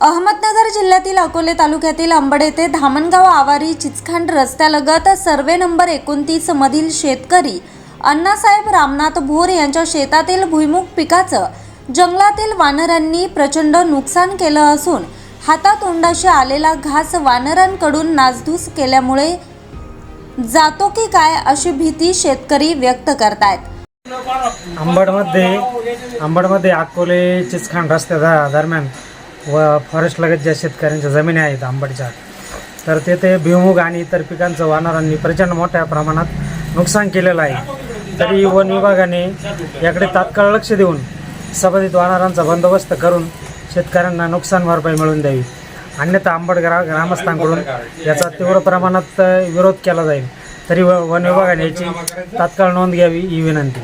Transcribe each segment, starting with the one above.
अहमदनगर जिल्ह्यातील अकोले तालुक्यातील अंबड येथे धामणगाव आवारी चिचखांड रस्त्यालगत सर्वे नंबर एकोणतीस मधील शेतकरी अण्णासाहेब रामनाथ भोर यांच्या शेतातील भुईमुग पिकाचं जंगलातील वानरांनी प्रचंड नुकसान केलं असून हातातोंडाशी आलेला घास वानरांकडून नासधूस केल्यामुळे जातो की काय अशी भीती शेतकरी व्यक्त करतायत. आंबडमध्ये आंबडमध्ये अकोले चिचखांड रस्त्या दरम्यान व फॉरेस्ट लगत ज्या शेतकऱ्यांच्या जमिनी आहेत आंबडच्या तर तेथे भुईमुग आणि इतर पिकांचं वानरांनी प्रचंड मोठ्या प्रमाणात नुकसान केलेलं आहे. तरी वन विभागाने याकडे तात्काळ लक्ष देऊन संबंधित वानरांचा बंदोबस्त करून शेतकऱ्यांना नुकसान भरपाई मिळवून द्यावी. अन्यथा आंबड ग्रा ग्रामस्थांकडून याचा तीव्र प्रमाणात विरोध केला जाईल. तरी व वन विभागाने याची तात्काळ नोंद घ्यावी ही विनंती.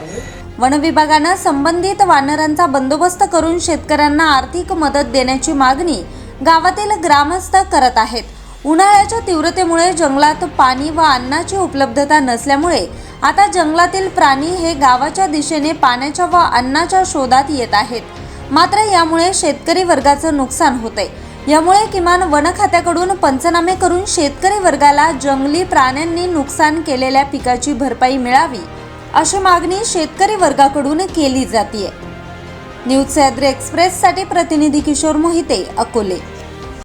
वनविभागानं संबंधित वानरांचा बंदोबस्त करून शेतकऱ्यांना आर्थिक मदत देण्याची मागणी गावातील ग्रामस्थ करत आहेत. उन्हाळ्याच्या तीव्रतेमुळे जंगलात पाणी व अन्नाची उपलब्धता नसल्यामुळे आता जंगलातील प्राणी हे गावाच्या दिशेने पाण्याच्या व अन्नाच्या शोधात येत आहेत. मात्र यामुळे शेतकरी वर्गाचं नुकसान होते यामुळे किमान वन खात्याकडून पंचनामे करून शेतकरी वर्गाला जंगली प्राण्यांनी नुकसान केलेल्या पिकाची भरपाई मिळावी अशी मागणी शेतकरी वर्गाकडून केली जाते न्यूज सह्याद्री एक्सप्रेससाठी प्रतिनिधी किशोर मोहिते अकोले.